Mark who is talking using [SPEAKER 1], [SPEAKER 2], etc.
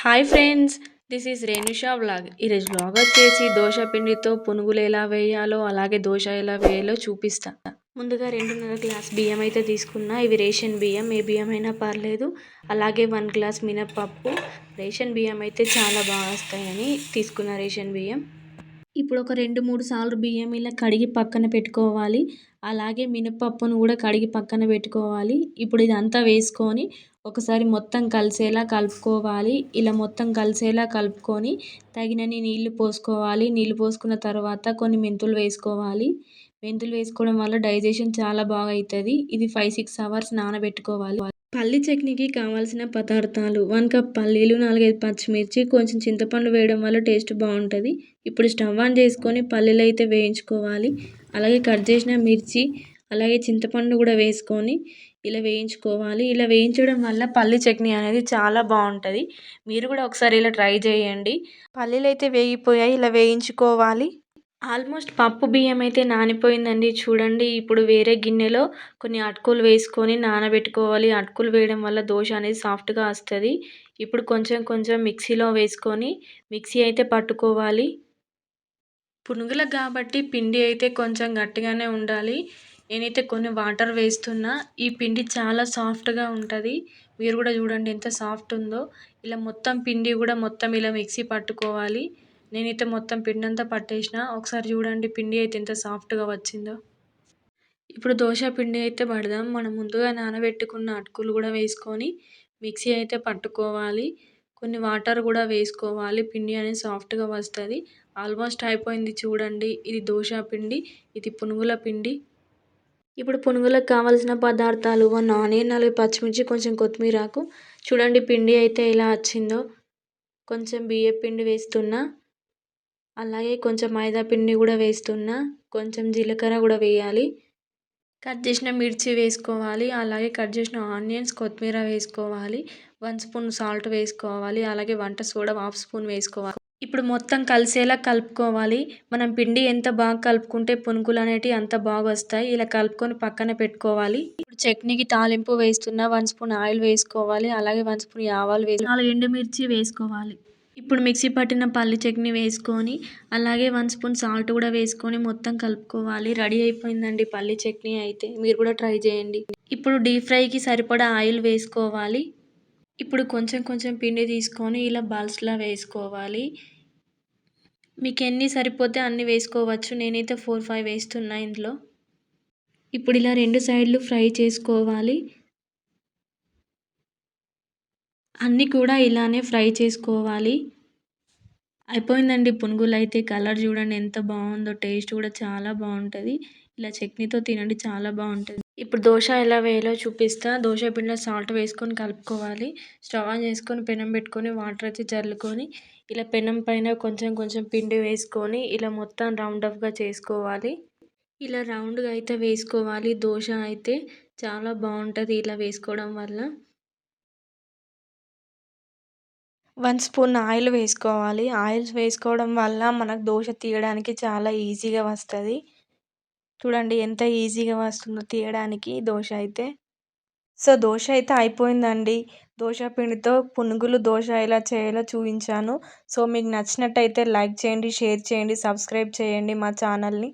[SPEAKER 1] Hi friends this is Renusha vlog. ఈరోజు vlog వచ్చేసి దోశ పిండితో పునుగులు ఎలా వేయాలో అలాగే దోశ ఎలా వేయాలో చూపిస్తా. ముందుగా రెండున్నర గ్లాస్ బియ్యం అయితే తీసుకున్నా. ఇవి రేషన్ బియ్యం ఏ బియ్యం అయినా పర్లేదు. అలాగే వన్ గ్లాస్ మినపప్పు రేషన్ బియ్యం అయితే చాలా బాగా వస్తాయని తీసుకున్న రేషన్ బియ్యం. ఇప్పుడు ఒక రెండు మూడు సార్లు బియ్యం ఇలా కడిగి పక్కన పెట్టుకోవాలి. అలాగే మినపప్పును కూడా కడిగి పక్కన పెట్టుకోవాలి. ఇప్పుడు ఇదంతా వేసుకొని ఒకసారి మొత్తం కలిసేలా కలుపుకోవాలి. ఇలా మొత్తం కలిసేలా కలుపుకొని తగినన్ని నీళ్ళు పోసుకోవాలి. నీళ్ళు పోసుకున్న తర్వాత కొన్ని మెంతులు వేసుకోవాలి. మెంతులు వేసుకోవడం వల్ల డైజెషన్ చాలా బాగా అవుతుంది ఇది ఫైవ్ సిక్స్ అవర్స్ నానబెట్టుకోవాలి. పల్లి చట్నీకి కావాల్సిన పదార్థాలు వన్ కప్ పల్లీలు నాలుగైదు పచ్చిమిర్చి కొంచెం చింతపండు వేయడం వల్ల టేస్ట్ బాగుంటుంది. ఇప్పుడు స్టవ్ ఆన్ చేసుకొని పల్లీలు అయితే వేయించుకోవాలి. అలాగే కట్ చేసిన మిర్చి అలాగే చింతపండు కూడా వేసుకొని ఇలా వేయించుకోవాలి. ఇలా వేయించడం వల్ల పల్లి చట్నీ అనేది చాలా బాగుంటుంది. మీరు కూడా ఒకసారి ఇలా ట్రై చేయండి. పల్లీలు అయితే వేగిపోయాయి. ఇలా వేయించుకోవాలి. ఆల్మోస్ట్ పప్పు బియ్యం అయితే నానిపోయిందండి. చూడండి ఇప్పుడు వేరే గిన్నెలో కొన్ని అటుకులు వేసుకొని నానబెట్టుకోవాలి. అటుకులు వేయడం వల్ల దోశ అనేది సాఫ్ట్గా వస్తుంది. ఇప్పుడు కొంచెం కొంచెం మిక్సీలో వేసుకొని మిక్సీ అయితే పట్టుకోవాలి. పునుగులకు కాబట్టి పిండి అయితే కొంచెం గట్టిగానే ఉండాలి. నేనైతే కొన్ని వాటర్ వేస్తున్నా ఈ పిండి చాలా సాఫ్ట్గా ఉంటుంది. మీరు కూడా చూడండి ఎంత సాఫ్ట్ ఉందో. ఇలా మొత్తం పిండి కూడా మొత్తం ఇలా మిక్సీ పట్టుకోవాలి. నేనైతే మొత్తం పిండి అంతా పట్టేసిన. ఒకసారి చూడండి పిండి అయితే ఎంత సాఫ్ట్గా వచ్చిందో. ఇప్పుడు దోశ పిండి అయితే పడదాం. మనం ముందుగా నానబెట్టుకున్న అటుకులు కూడా వేసుకొని మిక్సీ అయితే పట్టుకోవాలి. కొన్ని వాటర్ కూడా వేసుకోవాలి. పిండి అనేది సాఫ్ట్గా వస్తుంది. ఆల్మోస్ట్ అయిపోయింది చూడండి. ఇది దోశ పిండి ఇది పునుగుల పిండి. ఇప్పుడు పునుగులకు కావాల్సిన పదార్థాలు వన్ ఆనియన్ నాలుగు పచ్చిమిర్చి కొంచెం కొత్తిమీరాకు చూడండి పిండి అయితే ఎలా వచ్చిందో. కొంచెం బియ్య పిండి వేస్తున్నా. అలాగే కొంచెం మైదా పిండి కూడా వేస్తున్నా. కొంచెం జీలకర్ర కూడా వేయాలి. కట్ చేసిన మిర్చి వేసుకోవాలి. అలాగే కట్ చేసిన ఆనియన్స్ కొత్తిమీర వేసుకోవాలి. వన్ స్పూన్ సాల్ట్ వేసుకోవాలి. అలాగే వంట సోడా హాఫ్ స్పూన్ వేసుకోవాలి. ఇప్పుడు మొత్తం కలిసేలా కలుపుకోవాలి. మనం పిండి ఎంత బాగా కలుపుకుంటే పునుగులు అనేటివి అంత బాగా వస్తాయి. ఇలా కలుపుకొని పక్కన పెట్టుకోవాలి. ఇప్పుడు చట్నీకి తాలింపు వేస్తున్నా వన్ స్పూన్ ఆయిల్ వేసుకోవాలి. అలాగే వన్ స్పూన్ ఆవాలు వేసి నాలుగు ఎండుమిర్చి వేసుకోవాలి. ఇప్పుడు మిక్సీ పట్టిన పల్లి చట్నీ వేసుకొని అలాగే వన్ స్పూన్ సాల్ట్ కూడా వేసుకొని మొత్తం కలుపుకోవాలి. రెడీ అయిపోయిందండి పల్లి చట్నీ అయితే. మీరు కూడా ట్రై చేయండి. ఇప్పుడు డీప్ ఫ్రైకి సరిపడా ఆయిల్ వేసుకోవాలి. ఇప్పుడు కొంచెం కొంచెం పిండి తీసుకొని ఇలా బాల్స్లా వేసుకోవాలి. మీకు ఎన్ని సరిపోతే అన్ని వేసుకోవచ్చు. నేనైతే ఫోర్ ఫైవ్ వేస్తున్నా ఇందులో. ఇప్పుడు ఇలా రెండు సైడ్లు ఫ్రై చేసుకోవాలి. అన్నీ కూడా ఇలానే ఫ్రై చేసుకోవాలి. అయిపోయిందండి పునుగులు అయితే. కలర్ చూడండి ఎంత బాగుందో టేస్ట్ కూడా చాలా బాగుంటుంది. ఇలా చట్నీతో తినండి చాలా బాగుంటుంది. ఇప్పుడు దోశ ఎలా వేయాలో చూపిస్తా. దోశ పిండిలో సాల్ట్ వేసుకొని కలుపుకోవాలి. స్టవ్ ఆన్ చేసుకొని పెనం పెట్టుకొని వాటర్ అయితే చల్లుకొని ఇలా పెనం పైన కొంచెం కొంచెం పిండి వేసుకొని ఇలా మొత్తం రౌండ్ అఫ్గా చేసుకోవాలి. ఇలా రౌండ్గా అయితే వేసుకోవాలి. దోశ అయితే చాలా బాగుంటుంది ఇలా వేసుకోవడం వల్ల. వన్ స్పూన్ ఆయిల్ వేసుకోవాలి. ఆయిల్స్ వేసుకోవడం వల్ల మనకు దోశ తీయడానికి చాలా ఈజీగా వస్తుంది. చూడండి ఎంత ఈజీగా వస్తుందో తీయడానికి దోశ అయితే. సో దోశ అయితే అయిపోయిందండి. దోశ పిండితో పునుగులు దోశ ఎలా చేయాలో చూపించాను. సో మీకు నచ్చినట్టయితే లైక్ చేయండి షేర్ చేయండి సబ్స్క్రైబ్ చేయండి మా ఛానల్ని.